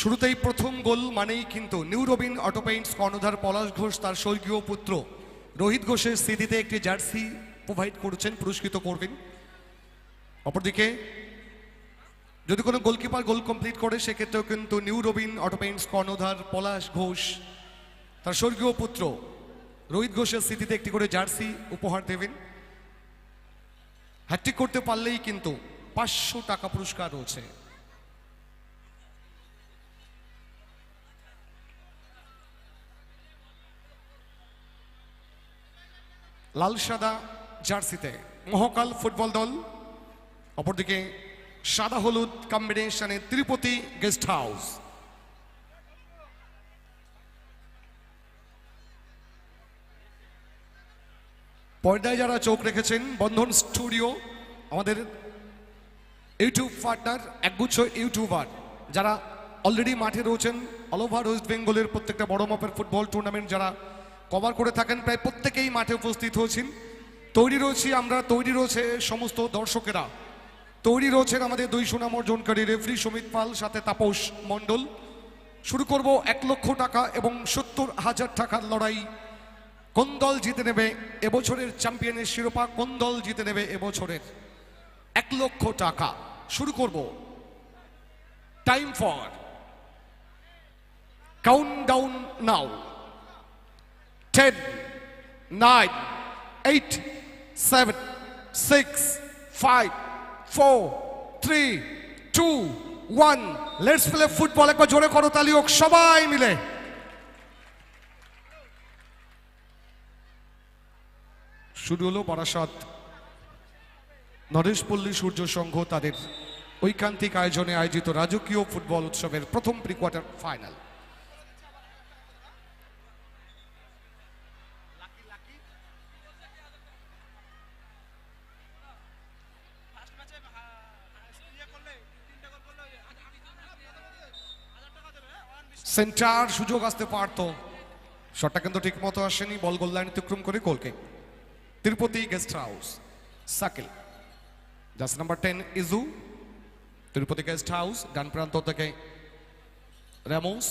শুরুতেই প্রথম গোল মানেই কিন্তু নিউ রবিন অটোপেইন্টস কর্ণধার পলাশ ঘোষ, তার স্বর্গীয় পুত্র রোহিত ঘোষের স্মৃতিতে একটি জার্সি প্রোভাইড করেছেন, পুরস্কৃত করবেন। অপরদিকে, যদি কোনো গোলকিপার গোল কমপ্লিট করে, সেক্ষেত্রেও কিন্তু নিউ রবিন অটোপেইন্টস কর্ণধার পলাশ ঘোষ, তার স্বর্গীয় পুত্র রোহিত ঘোষের স্মৃতিতে একটি করে জার্সি উপহার দেবেন। হ্যাট্রিক করতে পারলেই কিন্তু পাঁচশো টাকা পুরস্কার রয়েছে। লাল সাদা জার্সিতে মহকাল ফুটবল দল, অপরদিকে সাদা হলুদ কম্বিনেশনে তিরুপতি গেস্ট হাউস পর্দায় যারা চোখ রেখেছেন, বন্ধন স্টুডিও, আমাদের ইউটিউব পার্টনার, একগুচ্ছ ইউটিউবার, যারা অলরেডি মাঠে রয়েছেন অল ওভার ওয়েস্ট বেঙ্গলের প্রত্যেকটা বড় মাপের ফুটবল টুর্নামেন্ট যারা কভার করে থাকেন প্রায় প্রত্যেকেই মাঠে উপস্থিত হয়েছেন। তৈরি রয়েছি আমরা, তৈরি রয়েছে সমস্ত দর্শকেরা। তৈরি রয়েছেন আমাদের দুই সুনাম অর্জনকারী রেফরি সুমিত পাল, সাথে তাপস মণ্ডল। শুরু করব এক লক্ষ টাকা এবং সত্তর হাজার টাকার লড়াই। কোন দল জিতে নেবে এবছরের চ্যাম্পিয়নের শিরোপা কোন দল জিতে নেবে এবছরের এক লক্ষ টাকা। শুরু করব। Time for count down now ten nine eight seven six five four three two one let's play football একবার জোরে করো তালি হোক, সবাই মিলে। শুরু হলো বারাসাত। নরেশপল্লী সূর্য সংঘ তাদের ঐকান্তিক আয়োজনে আয়োজিত রাজকীয় ফুটবল উৎসবের প্রথম প্রি ফাইনাল সেন্টার সুযোগ আসতে পারতো। শটটা কিন্তু ঠিক মতো আসেনি, বল গোল লাইন অতিক্রম করে গোলকে। Tirupati guest house Shakil. Just number ten Izu. Tirupati guest house ডান প্রান্ত থেকে Ramos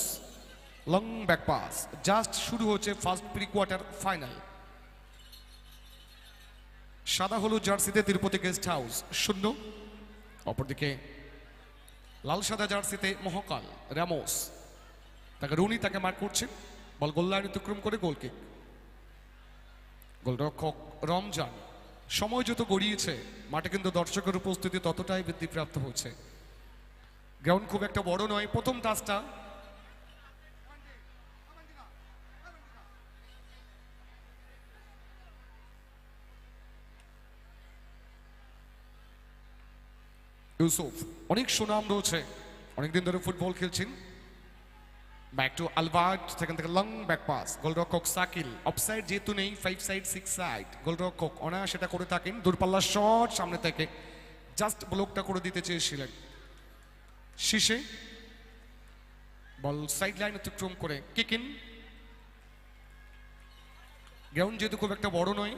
long back pass just শুরু হচ্ছে ফার্স্ট প্রি কোয়ার্টার ফাইনাল সাদা হলুদ জার্সিতে তিরুপতি গেস্ট হাউস শূন্য। অপরদিকে লাল সাদা জার্সিতে মহকাল র্যামোস তাকে রুনি তাকে মার করছেন বল গোল লাইন অতিক্রম করে গোল কিক গোলরক্ষক রমজান সময় যত গড়িয়েছে মাঠে কিন্তু দর্শকের উপস্থিতি ততটাই বৃদ্ধিপ্রাপ্ত হচ্ছে গ্রাউন্ড খুব একটা বড় নয় প্রথম টাচটা ইউসুফ অনেক সুনাম রয়েছে। অনেকদিন ধরে ফুটবল খেলছেন। ব্যাক টু আলবার্ট সেখান থেকে লং ব্যাক পাস গোলরক্ষক সাকিল অফসাইড যেহেতু নেই ফাইভ সাইড সিক্স সাইড গোলরক্ষক অনায়াস সেটা করে থাকেন দূরপাল্লা শট সামনে থেকে। জাস্ট ব্লকটা করে দিতে চেয়েছিলেন। শীষে বল সাইড লাইন অতিক্রম করে কিকিন গ্রাউন্ড যেহেতু খুব একটা বড় নয়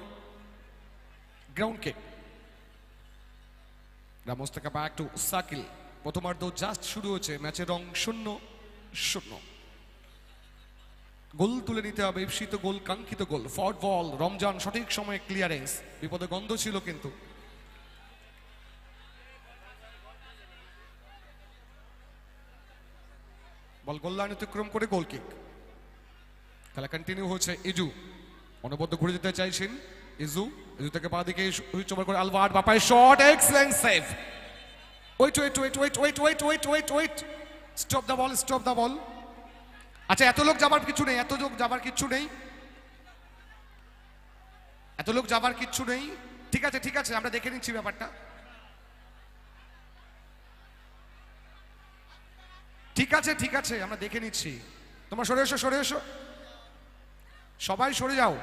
গ্রাউন্ড কিক রামোস থেকে ব্যাক টু সাকিল প্রথমার্ধ জাস্ট শুরু হয়েছে ম্যাচের রং শূন্য শূন্য। গোল তুলে নিতে হবে, ঈপ্সিত গোল, কাঙ্ক্ষিত গোল। ফট বল রমজান, সঠিক সময়ে ক্লিয়ারেন্স বিপদে গন্ধ ছিল কিন্তু। বল গোল লাইন অতিক্রম করে গোল কিক খেলা কন্টিনিউ হচ্ছে ইজু। অনবদ্য ঘুরে যেতে চাইছেন ইজু। ইজু থেকে পা দিকে সুইচ ওভার করে Albert বাপায় shot excellent save wait wait wait wait wait wait wait wait wait stop the ball stop the ball আচ্ছা এত লোক যাবার কিছু নেই, এত লোক যাবার কিচ্ছু নেই। এত লোক যাবার কিচ্ছু নেই। ঠিক আছে ঠিক আছে, আমরা দেখে নিচ্ছি ব্যাপারটা। ঠিক আছে ঠিক আছে, আমরা দেখে নিচ্ছি। তোমরা সরে এসো সরে এসো। সবাই সরে যাও।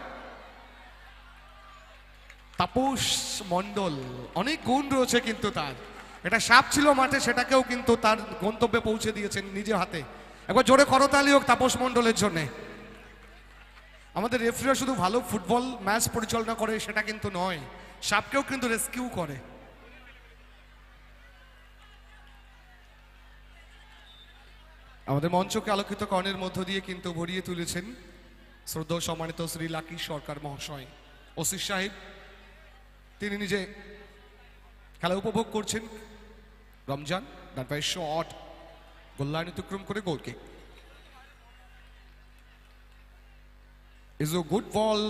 তাপস মণ্ডল, অনেক গুণ রয়েছে কিন্তু তার। এটা সাপ ছিল মাঠে, সেটাকেও কিন্তু তার গন্তব্যে পৌঁছে দিয়েছেন নিজের হাতে। একবার জোরে করতালি হোক তাপস মণ্ডলের জন্যে। আমাদের রেফারিরা শুধু ভালো ফুটবল ম্যাচ পরিচালনা করে, সেটা কিন্তু নয়, সাপকেও কিন্তু রেস্কিউ করে। আমাদের মঞ্চকে আলোকিত কর্ণের মধ্য দিয়ে কিন্তু ভরিয়ে তুলেছেন শ্রদ্ধ সম্মানিত শ্রী লাকি সরকার মহাশয় ওসির সাহেব। তিনি নিজে খেলা উপভোগ করছেন। রমজান ডান পায়ে শট গোল্লায়ন অতিক্রম করে গোলকে ইজু গুড বল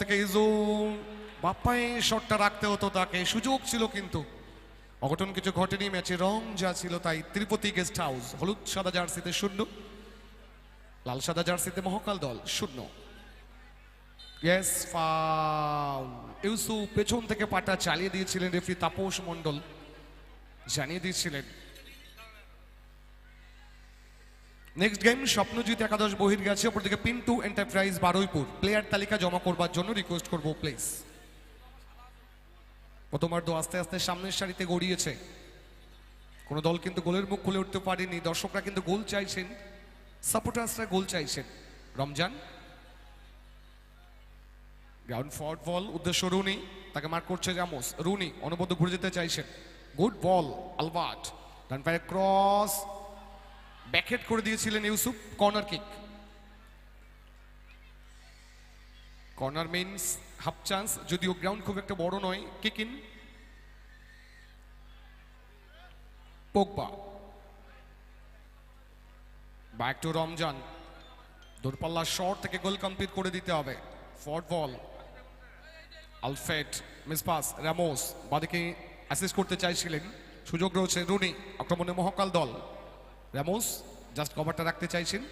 থেকে ইজু বাপ্পায় শটটা রাখতে হতো তাকে, সুযোগ ছিল কিন্তু। অঘটন কিছু ঘটেনি, ম্যাচে রং যা ছিল তাই গেস্ট হাউস হলুদ সাদা জার্সিতে শূন্য, লাল সাদা জার্সিতে মহাকাল দল শূন্য। ইয়েস ফাউল ইউসু পেছন থেকে পাটা চালিয়ে দিয়েছিলেন রেফরি তাপস মণ্ডল। জানিয়ে দিয়েছিলেন নেক্সট গেম স্বপ্নজিৎ একাদশ বহির গেছে। অপরদিকে পিন্টু এন্টারপ্রাইজ বারুইপুর প্লেয়ার তালিকা জমা করবার জন্য রিকোয়েস্ট করব প্লিজ প্রথমার্ধ আস্তে আস্তে সামনের সারিতে গড়িয়েছে। কোনো দল কিন্তু গোলের মুখ খুলে উঠতে পারেনি। দর্শকরা কিন্তু গোল চাইছেন। সাপোর্টার্সরা গোল চাইছেন। রমজান। গ্রাউন্ড ফরওয়ার্ড বল উদ্দেশ্য রুনি। তাকে মার্ক করছে জামোস। রুনি, অনবদ্য ঘুরে যেতে চাইছেন। গুড বল আলবার্ট ডান পায়ে ক্রস ব্যাকহেড করে দিয়েছিলেন Yusuf, corner kick. Corner means half chance যদিও গ্রাউন্ড খুব একটা বড় নয় kick in Pogba back to Ramzan. দূরপাল্লা short থেকে গোল কমপ্লিট করে দিতে হবে। ফর্ড বল আলফেট মিসপাস র্যামোস বাদিকে অ্যাসিস্ট করতে চাইছিলেন। সুযোগ রয়েছে রুনি, আক্রমণে মহাকাল দল। র্যামোস জাস্ট কভারটা রাখতে চাইছেন।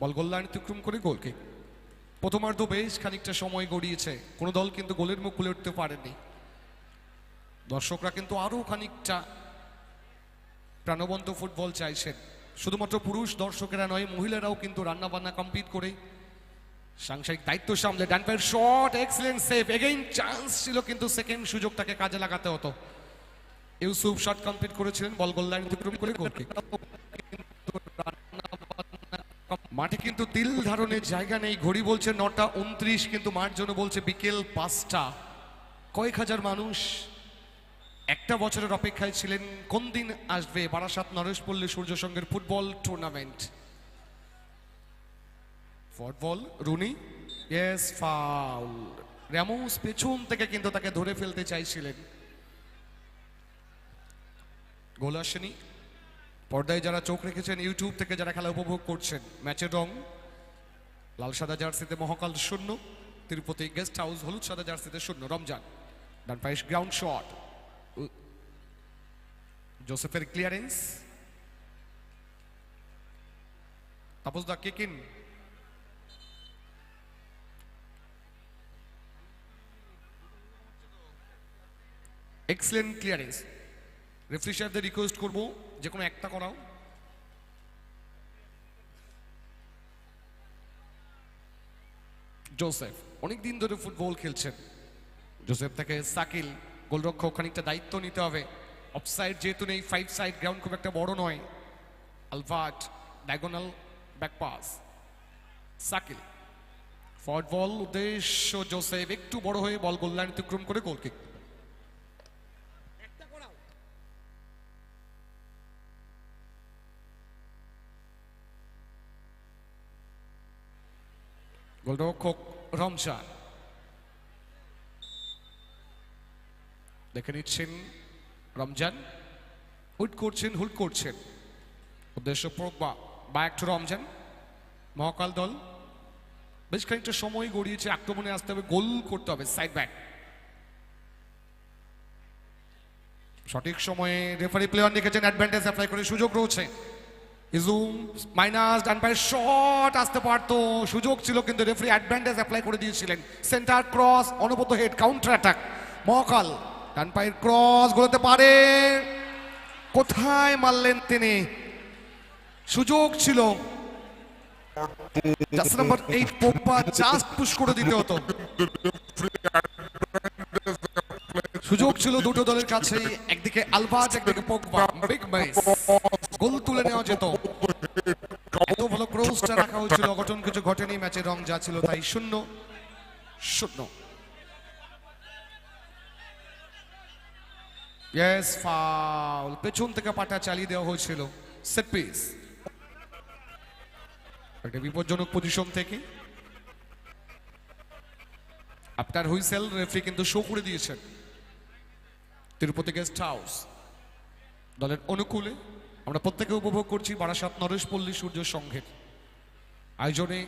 বল গোল লাইন অতিক্রম করে গোল কিক প্রথমার্ধ বেশ খানিকটা সময় গড়িয়েছে। কোনো দল কিন্তু গোলের মুখ খুলে উঠতে পারেনি। দর্শকরা কিন্তু আরও খানিকটা প্রাণবন্ত ফুটবল চাইছেন। শুধুমাত্র পুরুষ দর্শকেরা নয়, মহিলারাও কিন্তু রান্না বান্না কমপ্লিট করে। সাংসারিক দায়িত্ব সামলে। ডান পায়ের shot excellent save again chance ছিল কিন্তু সেকেন্ড সুযোগটাকে কাজে লাগাতে হতো। ইউসুফ শট কমপ্লিট করেছিলেন বল গোল লাইন অতিক্রম করে গোল কিক মাঠে কিন্তু তিল ধারণের জায়গা নেই। ঘড়ি বলছে নটা উনত্রিশ, কিন্তু মাঠ জন্য বলছে বিকেল পাঁচটা। কয়েক হাজার মানুষ একটা বছরের অপেক্ষায় ছিলেন। কোন দিন আসবে বারাসাত নরেশপল্লী সূর্য সঙ্গের football tournament football Rooney? Foul Ramos পেছন থেকে কিন্তু তাকে ধরে ফেলতে চাইছিলেন। গোল আসেনি। পর্দায় যারা চোখ রেখেছেন ইউটিউব থেকে যারা খেলা উপভোগ করছেন ম্যাচের রং, লাল সাদা জার্সিতে মহাকাল শূন্য, তিরুপতি গেস্ট হাউস, হলুদ সাদা জার্সিতে শূন্য, রমজান ডান পাইস ground shot জোসেফের clearance Tapas da kick in excellent clearance referee সাহেবদের রিকোয়েস্ট করব যে কোনো একটা করাও। জোসেফ অনেক দিন ধরে ফুটবল খেলছেন। জোসেফ থেকে সাকিল গোলরক্ষক, খানিকটা দায়িত্ব নিতে হবে। অফসাইড যেহেতু নেই ফাইভ সাইড গ্রাউন্ড খুব একটা বড় নয়। Albert diagonal back pass Shakil forward ball উদ্দেশ্য জোসেফ একটু বড় হয়ে বল গোল লাইন অতিক্রম করে গোল গোলরক্ষক রমজান দেখে নিচ্ছেন রমজান হুট করছেন হুট করছেন উদ্দেশ্য প্রজ্ঞা ব্যাক টু রমজান মহাকাল দল বেশ খানিকটা সময় গড়িয়েছে আক্রমণে আসতে হবে গোল করতে হবে সাইড ব্যাক সঠিক সময়ে রেফারি প্লেয়ার লিখেছেন অ্যাডভান্টেজ অ্যাপ্লাই করে সুযোগ রয়েছে। ইজুম মাইনাস ডান পায়ের শট আসতে পারতো, সুযোগ ছিল, কিন্তু রেফারি অ্যাডভান্টেজ অ্যাপ্লাই করে দিয়েছিলেন। সেন্টার ক্রস অনবদ্য হেড কাউন্টার অ্যাটাক মহাকাল ডান পায়ের ক্রস গড়তে পারে। কোথায় মারলেন তিনি? সুযোগ ছিল। জাস্ট নাম্বার এইট পোপ্পা জাস্ট পুশ করে দিতে হতো। সুযোগ ছিল দুটো দলের কাছেই। একদিকে আলবাজ, একদিকে পোকবা বিগ মিস গোল তুলে নেওয়া যেত। এত ভালো ক্রসটা রাখা হয়েছিল। অঘটন কিছু ঘটেনি ম্যাচের রং যা ছিল তাই শূন্য। শূন্য। ইয়েস ফাউল পেছন থেকে পাটা চালিয়ে দেওয়া হয়েছিল। সেট পিস একটা বিপজ্জনক পজিশন থেকে। আপনার হুইসেল রেফারি কিন্তু শো করে দিয়েছেন। Tirupati guest house. দলের অনুকূলে আমরা প্রত্যেকে উপভোগ করছি বারাসাত নরেশ পল্লী সূর্য সংঘের আয়োজনে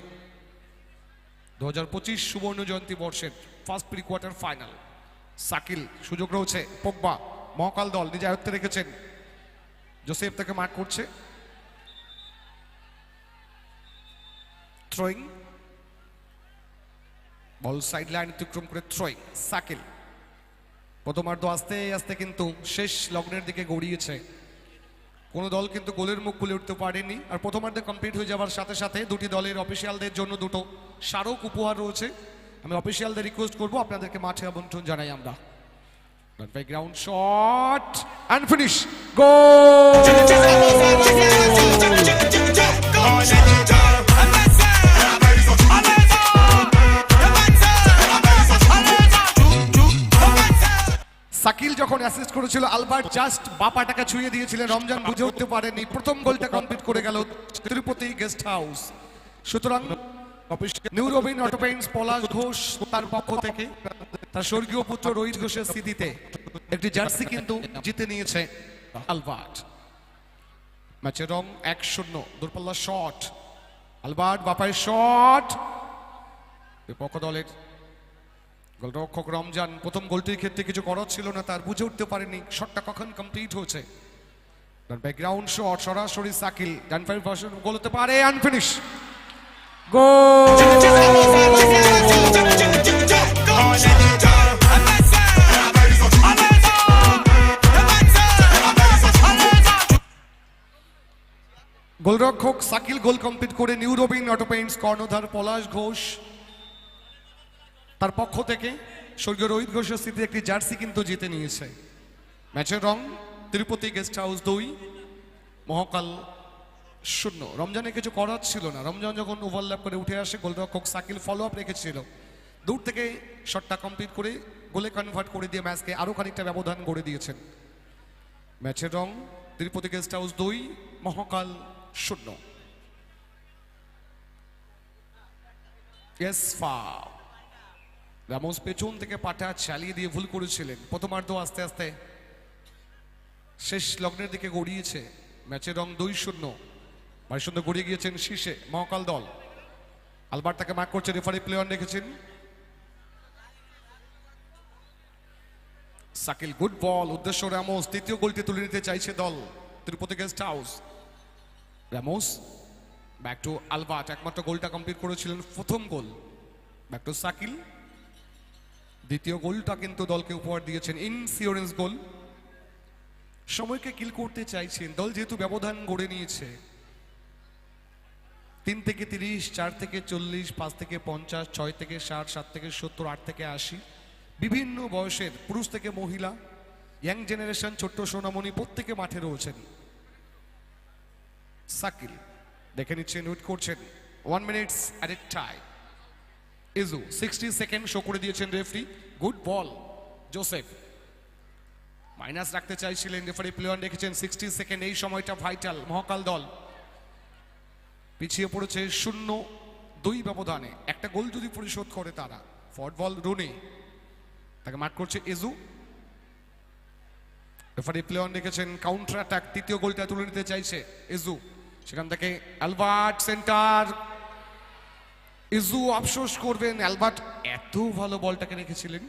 দু হাজার পঁচিশ সুবর্ণ জয়ন্তী বর্ষের first pre quarter final Shakil সুযোগ রয়েছে পোকবা মহাকাল দল নিজে আয়ত্তে রেখেছেন। জোসেফ তাকে মার্ক করছে। থ্রোয়িং। বল সাইড লাইন অতিক্রম করে থ্রোয়িং সাকিল প্রথমার্ধ আস্তে আস্তে কিন্তু শেষ লগ্নের দিকে গড়িয়েছে কোনো দল কিন্তু গোলের মুখ খুলে উঠতে পারেনি আর প্রথমার্ধে কমপ্লিট হয়ে যাওয়ার সাথে সাথে দুটি দলের অফিসিয়ালদের জন্য দুটো স্মারক উপহার রয়েছে আমি অফিসিয়ালদের রিকোয়েস্ট করব আপনাদেরকে মাঠে আমন্ত্রণ জানাই আমরা ground shot and finish goal Shakil assist করেছিল, আলবার্ট জাস্ট বাপাটাকে ছুঁয়ে দিয়েছিলেন, রমজান বুঝে উঠতে পারেনি। প্রথম গোলটা কমপ্লিট করে গেল তিরুপতি গেস্ট হাউস সুতরাং new Robin auto paints Palash Ghosh তার পক্ষ থেকে, তার স্বর্গীয় পুত্র রোহিত ঘোষের স্মৃতিতে একটি জার্সি কিন্তু জিতে নিয়েছে আলবার্ট। ম্যাচের রং এক শূন্য দূরপাল্লা শট আলবার্ট বাপায়ের শট বিপক্ষ দলের গোলরক্ষক রমজান প্রথম গোলটির ক্ষেত্রে কিছু করার ছিল না তার বুঝে উঠতে পারেনি শটটা কখন কমপ্লিট হয়েছে ব্যাকগ্রাউন্ড শট সরাসরি সাকিল গোল হতে পারে আনফিনিশ গোল গোলরক্ষক সাকিল গোল কমপ্লিট করে নিউ রবিন অটো কর্ণধার পলাশ ঘোষ তার পক্ষ থেকে স্বর্গীয় রোহিত ঘোষের স্মৃতি একটি জার্সি কিন্তু জিতে নিয়েছে। ম্যাচের রং তিরুপতি গেস্ট হাউস দুই, মহাকাল শূন্য। রমজানে কিছু করার ছিল না। রমজান যখন ওভারল্যাপ করে উঠে আসে, গোলরক্ষক সাকিল ফলো আপ রেখেছিল। দূর থেকে শটটা কমপ্লিট করে গোলে কনভার্ট করে দিয়ে ম্যাচকে আরও খানিকটা ব্যবধান গড়ে দিয়েছেন। ম্যাচের রং তিরুপতি গেস্ট হাউস দুই, মহাকাল শূন্য। ইয়েস ফাও রামোস পেছন থেকে পাটা চালিয়ে দিয়ে ভুল করেছিলেন। প্রথমার্ধ আস্তে আস্তে শেষ লগ্নের দিকে গড়িয়েছে। ম্যাচের রং দুই শূন্য। বাড়ি শূন্য গড়িয়ে গিয়েছেন শীর্ষে মহাকাল দল। আলবার্ট তাকে মার্ক করছে রেফারি প্লেয়ার রেখেছেন। সাকিল, গুড বল, উদ্দেশ্য রামোস, তৃতীয় গোলটি তুলে নিতে চাইছে দল। Tirupati guest house. Ramos back to Albert, একমাত্র গোলটা কমপ্লিট করেছিলেন প্রথম গোল। Back to Sakil. দ্বিতীয় গোলটা কিন্তু দলকে উপহার দিয়েছেন ইনসিওরেন্স গোল। সময়কে কিল করতে চাইছেন। দল যেহেতু ব্যবধান গড়ে নিয়েছে, তিন থেকে তিরিশ, চার থেকে চল্লিশ, পাঁচ থেকে পঞ্চাশ, ছয় থেকে ষাট, সাত থেকে সত্তর, আট থেকে আশি, বিভিন্ন বয়সের পুরুষ থেকে মহিলা ইয়াং জেনারেশন ছোট্ট সোনামণি প্রত্যেকে মাঠে রয়েছেন। সাকিল দেখে নিচ্ছেন উইট করছেন। One minutes at a time Izu sixty second show করে দিয়েছেন referee good ball Joseph minus রাখতে চাইছিলেন রেফারি প্লেয়ার রেখেছেন সিক্সটি সেকেন্ড এই সময়টা ভাইটাল মহাকাল দল। পিছিয়ে পড়েছে শূন্য দুই ব্যবধানে। একটা গোল যদি পরিশোধ করে তারা ফট বল রুনি তাকে মার্ক করছে ইজু। রেফারি প্লেয়ার রেখেছেন কাউন্টার অ্যাটাক তৃতীয় গোলটা তুলে নিতে চাইছে ইজু। সেখান থেকে অ্যালবার্ট সেন্টার ইজু আফসোস করবেন, অ্যালবার্ট এত ভালো বলটাকে রেখেছিলেন।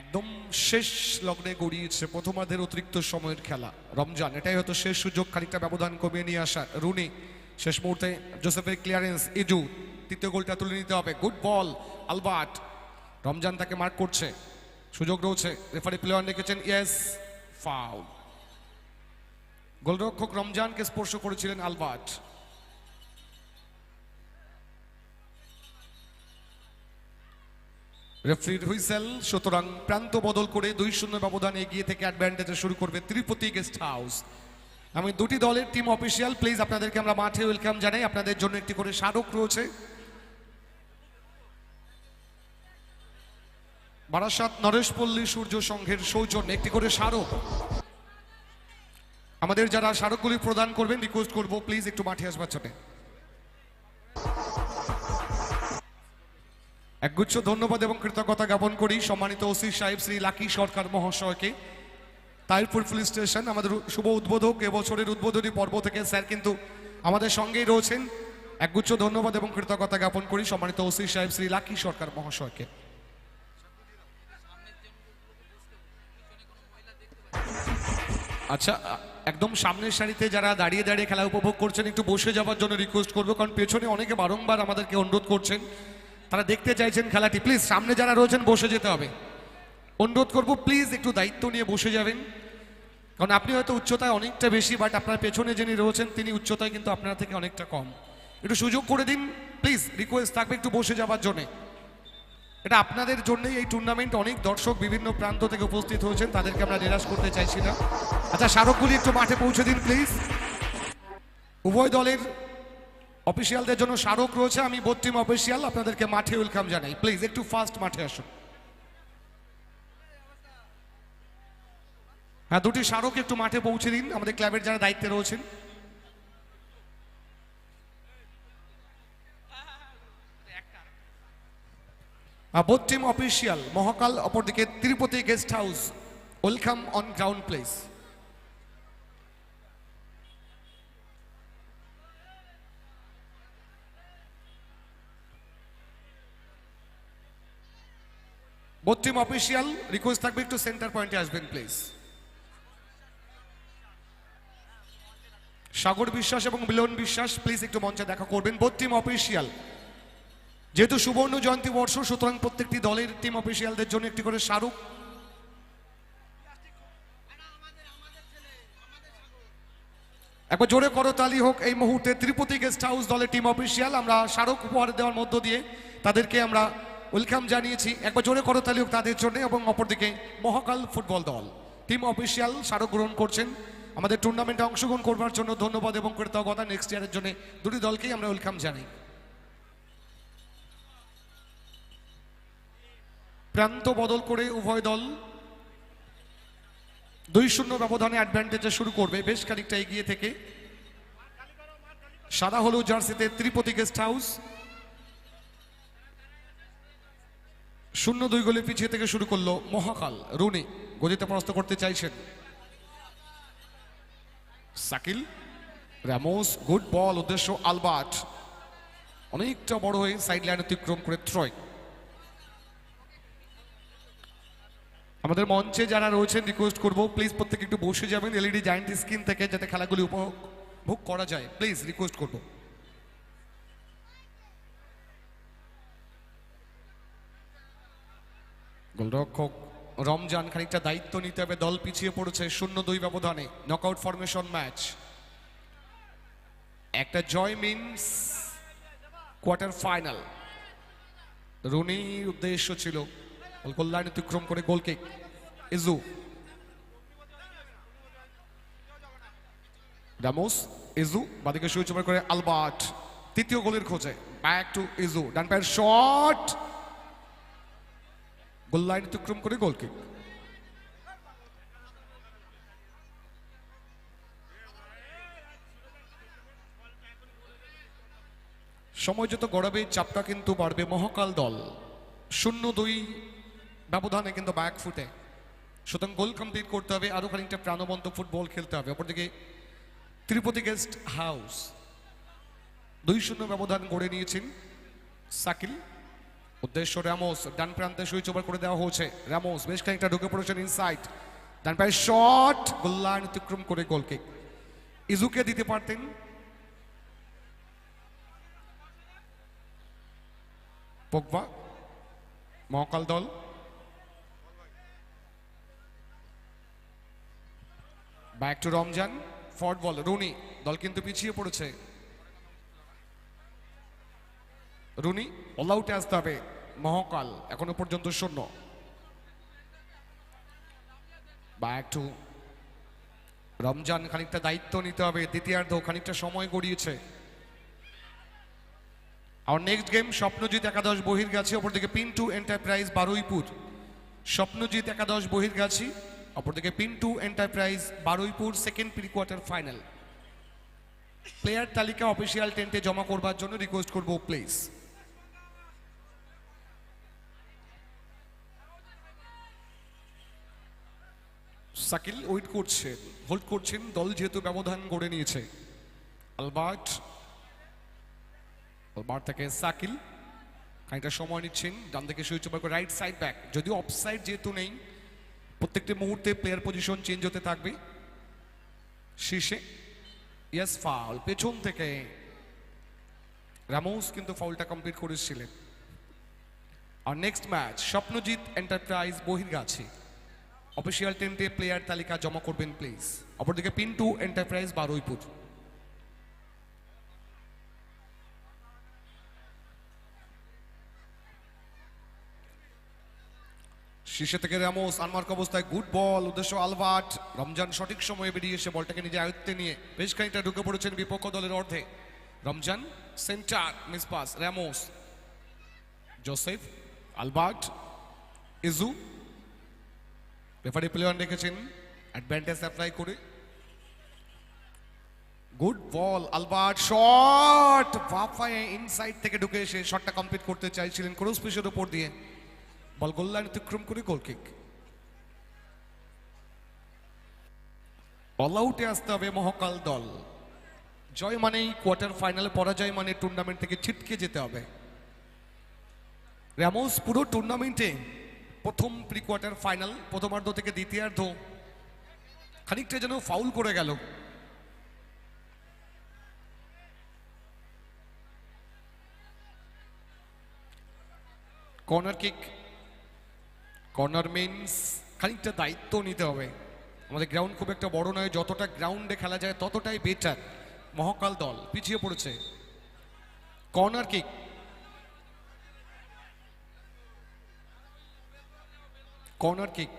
একদম শেষ লগ্নে গড়িয়েছে প্রথমার্ধের অতিরিক্ত সময়ের খেলা। রমজান, এটাই হয়তো শেষ সুযোগ, খানিকটা ব্যবধান কমিয়ে নিয়ে আসা রুনি। শেষ মুহূর্তে জোসেফের ক্লিয়ারেন্স ইজু তৃতীয় গোলটা তুলে নিতে হবে। গুড বল আলবার্ট রমজান তাকে মার্ক করছে। সুযোগ রয়েছে। রেফারি প্লেয়ার রেখেছেন ইয়েস ফাউল গোলরক্ষক রমজানকে স্পর্শ করেছিলেন আলবার্ট রেফারির হুইসেল সুতরাং প্রান্ত বদল করে দুই শূন্য ব্যবধানে এগিয়ে থেকে অ্যাডভান্টেজে শুরু করবে তিরুপতি গেস্ট হাউস আমি দুটি দলের টিম অফিসিয়াল প্লিজ আপনাদেরকে আমরা মাঠে ওয়েলকাম জানাই। আপনাদের জন্য একটি করে স্মারক রয়েছে। বারাসাত নরেশপল্লী সূর্য সংঘের সৌজন্যে, একটি করে স্মারক। আমাদের যারা স্মারকগুলি প্রদান করবেন রিকোয়েস্ট করব প্লিজ একটু মাঠে আসবার জন্য। একগুচ্ছ ধন্যবাদ এবং কৃতজ্ঞতা জ্ঞাপন করি সম্মানিত ওসি সাহেব, শ্রী লাকি সরকার মহাশয়কে। তাইরপুর পুলিশ স্টেশন, আমাদের শুভ উদ্বোধক, এবছরের উদ্বোধনী পর্ব থেকে স্যার কিন্তু আমাদের সঙ্গেই রয়েছেন। একগুচ্ছ ধন্যবাদ এবং কৃতজ্ঞতা জ্ঞাপন করি সম্মানিত ওসি সাহেব শ্রী লাকি সরকার মহাশয়কে। আচ্ছা একদম সামনের সারিতে যারা দাঁড়িয়ে দাঁড়িয়ে খেলা উপভোগ করছেন, একটু বসে যাওয়ার জন্য রিকোয়েস্ট করব, কারণ পেছনে অনেকে বারংবার আমাদেরকে অনুরোধ করছেন। তারা দেখতে চাইছেন খেলাটি। প্লিজ সামনে যারা রয়েছেন, বসে যেতে হবে। অনুরোধ করব প্লিজ একটু দায়িত্ব নিয়ে বসে যাবেন। কারণ আপনি হয়তো উচ্চতায় অনেকটা বেশি বাট আপনার পেছনে যিনি রয়েছেন, তিনি উচ্চতায় কিন্তু আপনার থেকে অনেকটা কম। একটু সুযোগ করে দিন প্লিজ রিকোয়েস্ট থাকবে একটু বসে যাওয়ার জন্যে। এটা আপনাদের জন্যই এই টুর্নামেন্ট অনেক দর্শক বিভিন্ন প্রান্ত থেকে উপস্থিত হয়েছেন, তাদেরকে আমরা নিরাশ করতে চাইছি না। আচ্ছা স্মারকগুলি একটু মাঠে পৌঁছে দিন প্লিজ উভয় দলের অফিসিয়ালদের জন্য স্মারক রয়েছে, আমি বোধ টিম অফিসিয়াল আপনাদেরকে মাঠে ওয়েলকাম জানাই। প্লিজ একটু ফাস্ট মাঠে আসুন। হ্যাঁ দুটি স্মারক একটু মাঠে পৌঁছে দিন। আমাদের ক্লাবের যারা দায়িত্বে রয়েছেন। বোধ টিম অফিসিয়াল মহাকাল, অপরদিকে Tirupati guest house welcome on ground place বোধ টিম অফিসিয়াল রিকোয়েস্ট থাকবে একটু সেন্টার পয়েন্টে আসবেন প্লিজ সাগর বিশ্বাস এবং মিলন বিশ্বাস প্লিজ একটু মঞ্চে দেখা করবেন। বোধ টিম অফিসিয়াল যেহেতু সুবর্ণ জয়ন্তী বর্ষ, সুতরাং প্রত্যেকটি দলের টিম অফিসিয়ালদের জন্য একটি করে স্মারক। একবার জোরে করতালি হোক, এই মুহূর্তে ত্রিপতি গেস্ট হাউস দলের টিম অফিসিয়াল আমরা স্মারক উপহার দেওয়ার মধ্য দিয়ে তাদেরকে আমরা ওয়েলকাম জানিয়েছি। একবার জোরে করতালি হোক তাদের জন্য এবং অপরদিকে মহাকাল ফুটবল দল। টিম অফিসিয়াল স্মারক গ্রহণ করছেন। আমাদের টুর্নামেন্টে অংশগ্রহণ করবার জন্য ধন্যবাদ এবং কৃতজ্ঞতা। নেক্সট ইয়ারের জন্য দুটি দলকেই আমরা ওয়েলকাম জানাই। প্রান্ত বদল করে উভয় দল দুই শূন্য ব্যবধানে অ্যাডভান্টেজে শুরু করবে। বেশ খানিকটা এগিয়ে থেকে। সাদা হলুদ জার্সিতে ত্রিপতি গেস্ট হাউস শূন্য দুই গোলে পিছিয়ে থেকে শুরু করল মহাকাল। রুনি গদিতে পরাস্ত করতে চাইছেন। সাকিল র্যামোস গুড বল, উদ্দেশ্য, আলবার্ট। অনেকটা বড় হয়ে সাইড লাইন অতিক্রম করে থ্রয় আমাদের মঞ্চে যারা রয়েছেন রিকোয়েস্ট করব প্লিজ প্রত্যেকে একটু বসে যাবেন এলইডি জায়েন্ট স্ক্রিন থেকে যাতে খেলাগুলি উপভোগ করা যায়। প্লিজ রিকোয়েস্ট করব। গোলরক্ষক রমজান খানিকটা দায়িত্ব নিতে হবে, দল পিছিয়ে পড়েছে, শূন্য দুই ব্যবধানে নকআউট ফরমেশন ম্যাচ একটা জয় মিনস কোয়ার্টার ফাইনাল রুনি উদ্দেশ্য ছিল লাইন অতিক্রম করে গোল কিক ইজু। রামোস, ইজু, বাদিকে সুইচ করে আলবার্ট। তৃতীয় গোলের খোঁজে ব্যাক টু ইজু। ডান পায়ের শট গোল লাইন অতিক্রম করে গোল কিক সময় যত গড়াবে, চাপটা কিন্তু বাড়বে মহাকাল দল। শূন্য দুই ব্যবধানে কিন্তু ব্যাক ফুটে। সুতরাং গোল কমপ্লিট করতে হবে, আরও খানিকটা প্রাণবন্ত ফুটবল খেলতে হবে। অপরদিকে তিরুপতি গেস্ট হাউস দুই শূন্য ব্যবধান গড়ে নিয়েছেন সাকিল। উদ্দেশ্য র্যামোস, ডান প্রান্তে সুইচ ওভার করে দেওয়া হয়েছে। র্যামোস, বেশ খানিকটা ঢুকে পড়েছেন ইনসাইড ডান পায়ে শট গোল্লান অতিক্রম করে গোল কিক ইজুকে দিতে পারতেন। পোকবা মহাকাল দল। Back to Ramzan forward ball Rooney, দল কিন্তু পিছিয়ে পড়েছে। রুনি অল আউটে আসতে হবে মহাকাল, এখনও পর্যন্ত শূন্য। ব্যাক টু রমজান, খানিকটা দায়িত্ব নিতে হবে, দ্বিতীয়ার্ধ খানিকটা সময় গড়িয়েছে। আর নেক্সট গেম স্বপ্নজিৎ একাদশ বহির্গাছি, অপরদিকে পিন্টু এন্টারপ্রাইজ বারুইপুর। স্বপ্নজিৎ একাদশ বহির বহির্গাছি, অপরদিকে Pintu enterprise Baruipur second pre quarter final player তালিকা অফিসিয়াল টেন্টে জমা করবার জন্য রিকোয়েস্ট করব প্লিজ সাকিল ওয়েট করছেন হোল্ড করছেন, দল যেহেতু ব্যবধান গড়ে নিয়েছে। আলবার্ট আলবার্ট থেকে সাকিল, খানিকটা সময় নিচ্ছেন, ডান থেকে switch over right side back যদিও অফ সাইড যেহেতু নেই, প্রত্যেকটি মুহূর্তে প্লেয়ার পজিশন চেঞ্জ হতে থাকবে। শীর্ষে ইয়াস ফাউল পেছন থেকে। রামোস কিন্তু ফাউলটা কমপ্লিট করেছিলেন। আর next match Swapnajit enterprise Bahirgachhi. Official টেন্টে player তালিকা জমা করবেন প্লিজ অপরদিকে পিন্টু এন্টারপ্রাইজ বারুইপুর শীর্ষে থেকে রামোস আনমার্ক অবস্থায় গুড বল উদ্দেশ্য আলবার্ট রমজান সঠিক সময়ে বেরিয়ে এসে বলটাকে নিজে আয়ত্তে নিয়ে বেশ খানিকটা ঢুকে পড়েছেন বিপক্ষ দলের অর্ধে। Ramzan centre miss pass Ramos Joseph Albert Izu referee player রেখেছেন অ্যাডভান্টেজ অ্যাপ্লাই করে। গুড বল আলবার্ট শট বাফায় ইনসাইড থেকে ঢুকে এসে শটটা কমপ্লিট করতে চাইছিলেন ক্রস পিসের উপর দিয়ে। বল গোল লাইন অতিক্রম করে গোল কিক অল আউটে আসতে হবে মহকাল দল। জয় মানেই কোয়ার্টার ফাইনালে পরাজয় মানে টুর্নামেন্ট থেকে ছিটকে যেতে হবে। র্যামোস পুরো টুর্নামেন্টে প্রথম প্রি কোয়ার্টার ফাইনাল প্রথমার্ধ থেকে দ্বিতীয়ার্ধ। খানিকটা যেন ফাউল করে গেল। কর্নার কিক কর্নার মিনস খানিকটা দায়িত্ব নিতে হবে। আমাদের গ্রাউন্ড খুব একটা বড় নয়, যতটা গ্রাউন্ডে খেলা যায় ততটাই বেটার মহাকাল দল পিছিয়ে পড়েছে। কর্নার কিক কর্নার কিক,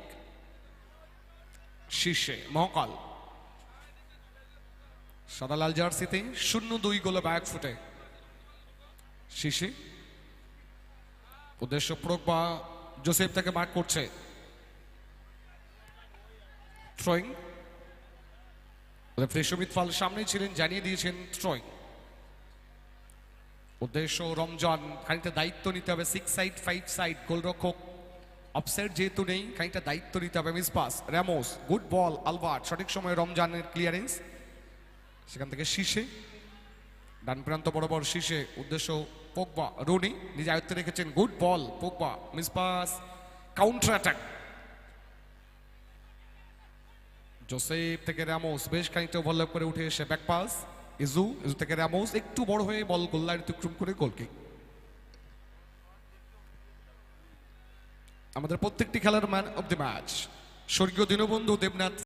শীর্ষে মহাকাল। সাদা লাল জার্সিতে শূন্য দুই গোলে ব্যাক ফুটে। শীর্ষে উদ্দেশ্য বা জোসেফ তাকে মার্ক করছে। রেফারি সুমিত ফাল সামনেই ছিলেন, জানিয়ে দিয়েছেন থ্রোয়িং উদ্দেশ্য রমজান, খানিকটা দায়িত্ব নিতে হবে সিক্স সাইড ফাইভ সাইড গোলরক্ষক অফসাইড যেহেতু নেই, খানিকটা দায়িত্ব নিতে হবে miss pass Ramos good ball Albert সঠিক সময়ে রমজানের ক্লিয়ারেন্স সেখান থেকে শীষে ডান প্রান্ত বরাবর শীষে উদ্দেশ্য পোকবা রুনি নিজে আয়ত্তে রেখেছেন good ball Pogba miss pass counter attack Joseph থেকে র্যামোস বেশ খানিকটা ওভারল্যাপ করে উঠে এসে ব্যাক পাস ইজু ইজু থেকে র্যামোস একটু বড় হয়ে বল গোল্লায় অতিক্রম করে গোল আমাদের প্রত্যেকটি খেলার ম্যান অব দ্য ম্যাচ। স্বর্গীয় দীনবন্ধু দেবনাথ